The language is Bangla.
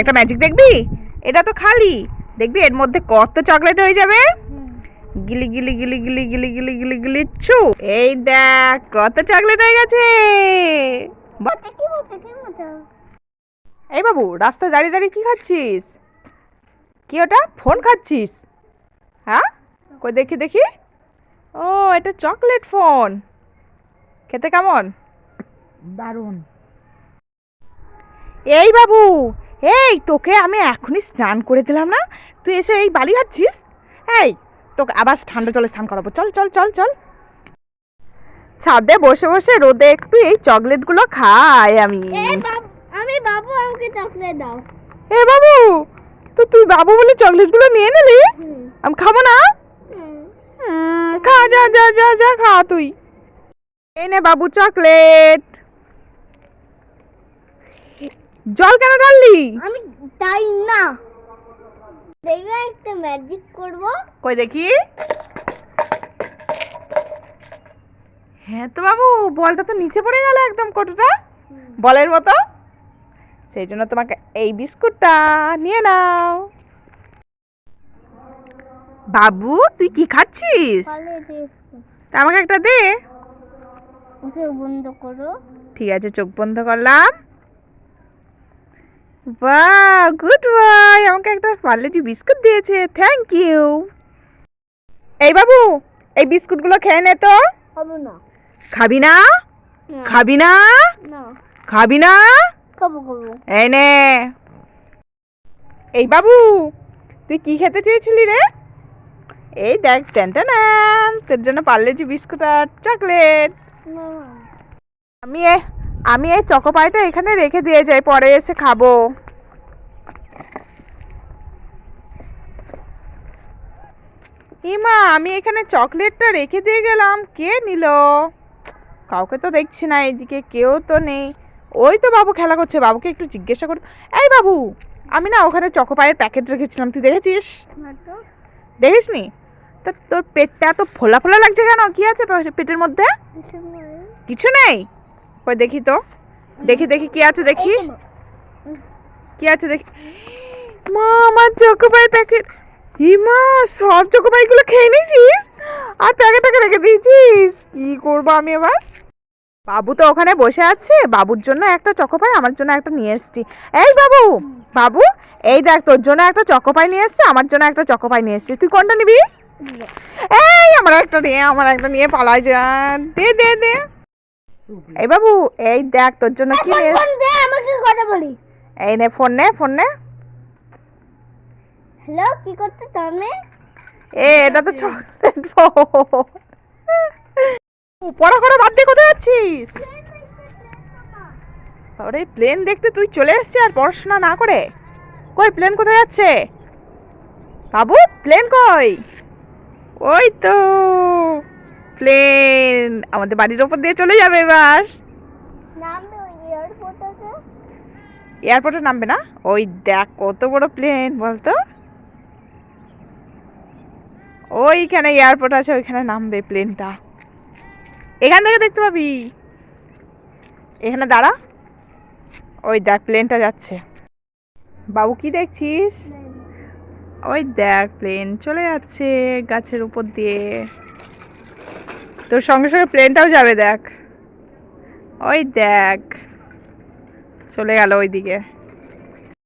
একটা ম্যাজিক দেখবি? এটা তো খালি। দেখবি এর মধ্যে কত চকলেট হয়ে যাবে? গিলি গিলি গিলি গিলি গিলি গিলি গিলি গিলি ছু। এই দেখ কত চকলেট হয়ে গেছে। এই বাবু রাস্তায় দাঁড়িয়ে দাঁড়িয়ে কি খাচ্ছিস? কি ওটা? ফোন খাচ্ছিস? হ্যাঁ? কই দেখি দেখি। ও এটা চকলেট ফোন খেতে কেমন? দারুণ। এই বাবু এই তোকে আমি এখনই স্নান করে দিলাম না? তুই এসে এই বালি খাচ্ছিস এই তোকে আবার ঠান্ডা জলে স্নান করাবো। চল চল চল চল। ছাদে বসে বসে রোদে একটু এই চকলেটগুলো খাই আমি। বাবু আমি বাবু আমাকে চকলেট দাও। এ বাবু তো তুই বাবু বলে চকলেটগুলো নিয়ে নিলি? আমি খাব না? খা যা যা যা যা খা তুই। এনে বাবু চকলেট। জল কেন ঢাললি? আমি তাই না। দেখবে একটা ম্যাজিক করব। কই দেখি? হ্যাঁ তো বাবু বলটা তো নিচে পড়ে গেল একদম কটুটা বলের মতো। সেই জন্য তোমাকে এই বিস্কুটটা নিয়ে নাও। বাবু তুই কি খাচ্ছিস? তা আমাকে একটা দে। ওকে বন্ধ করো। ঠিক আছে চোখ বন্ধ করলাম। বাহ গুড বয়। আমাকে একটা পার্লেজি বিস্কুট দিয়েছে থ্যাংক ইউ এই বাবু এই বিস্কুটগুলো খেয়ে নে তো। হবে না। খাবি না? না, খাবি না? না। খাবি না? খাব খাব। এই নে। এই বাবু তুই কি খেতে চেয়েছিলি রে? এই দেখ ট্যানটা তোর জন্য পার্লেজি বিস্কুট আর চকলেট। আমি আমি এই চকোপাইটা এখানে রেখে দিয়ে যাই পরে এসে খাব। হিমা আমি এখানে চকলেটটা রেখে দিয়ে গেলাম। কে নিল? কাউকে তো দেখছি না এদিকে কেউ তো নেই। ওই তো বাবু খেলা করছে বাবুকে একটু জিজ্ঞাসা কর। এই বাবু আমি না ওখানে চকোপাইয়ের প্যাকেট রেখেছিলাম তুই দেখেছিস? তো দেখিস নি তা তোর পেটটা এত ফোলা ফোলা লাগছে কেন? কি আছে পেটের মধ্যে? কিছু নেই? ওই দেখি তো। দেখি দেখি কি আছে দেখি। কি আছে দেখি। মা আমার চকোপাই প্যাকেট হিমা সব চকোপাইগুলো খেয়ে নিয়েছিস? আর প্যাকেটটাকে রেখে দিয়েছিস? কি করব আমি এবার? বাবু তো ওখানে বসে আছে। বাবুর জন্য একটা চকোপাই আমার জন্য একটা নিয়ে এসছি। এই বাবু বাবু এই দেখ তোর জন্য একটা চকোপাই নিয়ে এসছি আমার জন্য একটা চকোপাই নিয়ে এসছি। তুই কোনটা নিবি? এই আমার একটা নিয়ে আমার একটা নিয়ে পালাই যা। দে দে দে। এই বাবু এই দেখ তোর জন্য কি দে আমাকে কথা বলি। এই নে ফোন নে ফোন নে। হ্যালো কি করতে তুমি? এ এটা তো চকলেট ফোন পড়া করে বাদ দিয়ে কোথায় যাচ্ছিস? আরে প্লেন দেখতে তুই চলে এসছিস আর পড়াশোনা না করে? কই প্লেন কোথায় যাচ্ছে? বাবু প্লেন কই? ওই তো। প্লেন আমাদের বাড়ির ওপর দিয়ে চলে যাবে এবার। এয়ারপোর্টে নামবে না? ওই দেখ কত বড় প্লেন বলতো? ওইখানে এয়ারপোর্ট আছে ওইখানে নামবে প্লেনটা এখান থেকে দেখতে পাবি। এখানে দাঁড়া। ওই দেখ প্লেনটা যাচ্ছে। বাবু কি দেখছিস? ওই দেখ প্লেন চলে যাচ্ছে গাছের উপর দিয়ে। তোর সঙ্গে সঙ্গে প্লেনটাও যাবে দেখ। ওই দেখ। চলে গেল ওইদিকে।